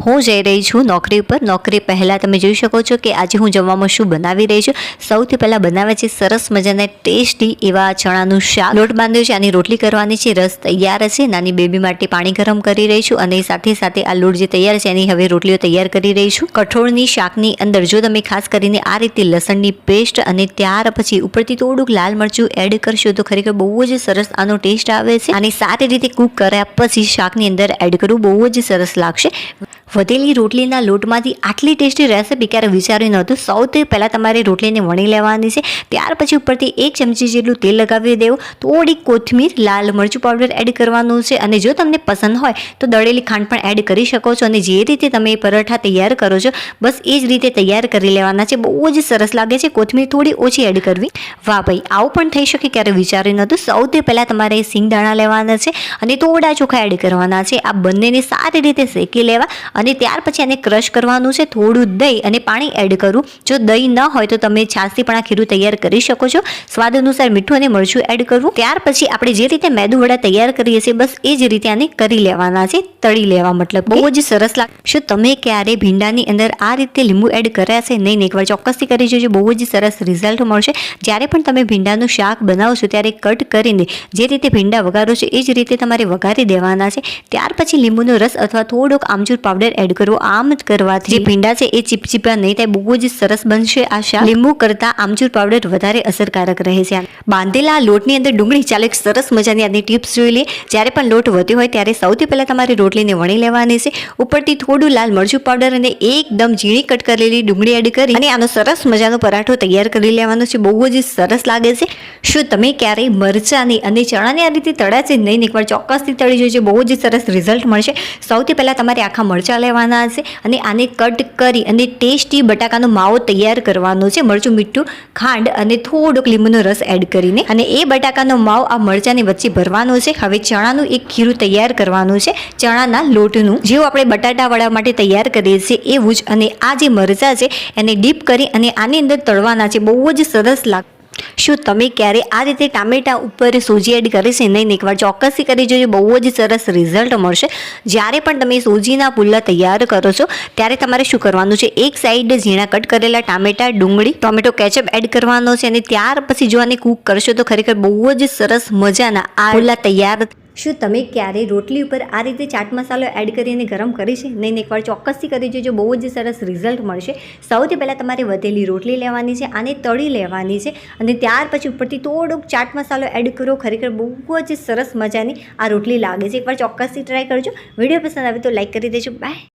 હું જઈ રહી છું નોકરી ઉપર. નોકરી પહેલાં તમે જોઈ શકો છો કે આજે હું જમવામાં શું બનાવી રહી છું. સૌથી પહેલાં બનાવે છે સરસ મજાના ટેસ્ટી એવા ચણાનું શાક. લોટ બાંધ્યો છે, આની રોટલી કરવાની છે, રસ તૈયાર છે. નાની બેબી માટે પાણી ગરમ કરી રહી છું અને સાથે સાથે આ લોટ જે તૈયાર છે, એની હવે રોટલીઓ તૈયાર કરી રહી છું. કઠોળની શાકની અંદર જો તમે ખાસ કરીને આ રીતે લસણની પેસ્ટ અને ત્યાર પછી ઉપરથી થોડુંક લાલ મરચું એડ કરશો તો ખરેખર બહુ જ સરસ આનો ટેસ્ટ આવે છે. અને સારી રીતે કૂક કર્યા પછી શાકની અંદર એડ કરવું બહુ જ સરસ લાગશે. વધેલી રોટલીના લોટમાંથી આટલી ટેસ્ટી રેસીપી ક્યારે વિચાર્યું નહોતું? સૌથી પહેલાં તમારે રોટલીને વણી લેવાની છે. ત્યાર પછી ઉપરથી એક ચમચી જેટલું તેલ લગાવી દેવું. થોડી કોથમીર, લાલ મરચું પાવડર એડ કરવાનું છે. અને જો તમને પસંદ હોય, તો દળેલી ખાંડ પણ એડ કરી શકો છો. અને જે રીતે તમે પરોઠા તૈયાર કરો છો, બસ એ જ રીતે તૈયાર કરી લેવાના છે. બહુ જ સરસ લાગે છે કોથમીર થોડી ઓછી એડ કરવી. વાહ ભાઈ, આવું પણ થઈ શકે ક્યારે વિચાર્યું નહોતું? સૌથી પહેલાં તમારે સિંગદાણા લેવાના છે. અને થોડા ચોખા એડ કરવાના છે. આ બંનેને સારી રીતે શેકી લેવા. અને ત્યાર પછી એને ક્રશ કરવાનું છે થોડું દહીં અને પાણી એડ કરવું જો દહીં ન હોય તો તમે છાશથી પણ આ ખીરું તૈયાર કરી શકો છો. સ્વાદ અનુસાર મીઠું અને મરચું એડ કરવું ત્યાર પછી આપણે જે રીતે મેદુ વડા તૈયાર કરીએ છીએ બસ એ જ રીતે આને કરી લેવાના છે તળી લેવા મતલબ બહુ જ સરસ લાગે શું તમે ક્યારે ભીંડાની અંદર આ રીતે લીંબુ એડ કર્યા છે? નહીં નહીં એકવાર ચોક્કસથી કરી જોજો. બહુ જ સરસ રિઝલ્ટ મળશે. જ્યારે પણ તમે ભીંડાનું શાક બનાવશો ત્યારે કટ કરીને જે રીતે ભીંડા વઘારો છો એ જ રીતે તમારે વઘારી દેવાના છે. ત્યાર પછી લીંબુનો રસ અથવા થોડોક આમચૂર પાવડર એડ કરવો આમ જ કરવાથી જે ભીંડા છે એ ચીપચીપા નહીં થાય બહુ જ સરસ બનશે આ શાક લીંબુ કરતાં આમચૂર પાવડર વધારે અસરકારક રહે છે. બાંધેલા લોટની અંદર ડુંગળી ચાલે એક સરસ મજાની આની ટિપ્સ જોઈ લઈએ. જ્યારે પણ લોટ વધ્યો હોય ત્યારે સૌથી પહેલાં તમારે રોટલીને વણી લેવાની છે. ઉપરથી થોડું લાલ મરચું પાવડર અને એકદમ ઝીણી કટ કરેલી ડુંગળી એડ કરી અને આનો સરસ મજાનો પરાઠો તૈયાર કરી લેવાનો છે. બહુ જ સરસ લાગે છે. શું તમે ક્યારેય મરચાંની અને ચણાની આ રીતે તળ્યા છે? નહીં એકવાર ચોક્કસથી તળી જોઈજો બહુ જ સરસ રિઝલ્ટ મળશે. સૌથી પહેલાં તમારે આખા મરચાં લેવાના છે અને આને કટ કરી અને ટેસ્ટી બટાકાનો માવો તૈયાર કરવાનો છે. મરચું, મીઠું, ખાંડ અને થોડોક લીંબુનો રસ એડ કરીને અને એ બટાકાનો માવ આ મરચાંની વચ્ચે ભરવાનો છે. હવે ચણાનું એક ખીરું તૈયાર કરવાનું છે. ચણાના લોટનું જેવું આપણે બટાટાવાળા માટે તૈયાર કરીએ છીએ એવું જ અને આ જે મરચાં છે એને ડીપ કરી અને આની અંદર તળવાના છે. બહુ જ સરસ લાગ શું તમે ક્યારે આ રીતે ટામેટા ઉપર સૂજી એડ કરી છે? નહીં એકવાર ચોક્કસથી કરી જોઈએ બહુ જ સરસ રિઝલ્ટ મળશે. જ્યારે પણ તમે સૂજીના પુલ્લા તૈયાર કરો છો, ત્યારે તમારે શું કરવાનું છે? એક સાઈડ ઝીણા કટ કરેલા ટામેટા, ડુંગળી, ટોમેટો કેચઅપ એડ કરવાનો છે અને ત્યાર પછી જો આને કૂક કરશો તો ખરેખર બહુ જ સરસ મજાના આ પુલ્લા તૈયાર શું તમે ક્યારેય રોટલી ઉપર આ રીતે ચાટ મસાલો એડ કરીને ગરમ કરી છે? નહીં એકવાર ચોક્કસથી કરી જોજો બહુ જ સરસ રિઝલ્ટ મળશે, સૌથી પહેલાં તમારે વધેલી રોટલી લેવાની છે, આને તળી લેવાની છે અને ત્યાર પછી ઉપરથી થોડોક ચાટ મસાલો એડ કરો. ખરેખર બહુ જ સરસ મજાની આ રોટલી લાગે છે. એકવાર ચોક્કસથી ટ્રાય કરજો. વીડિયો પસંદ આવે તો લાઇક કરી દેજો. બાય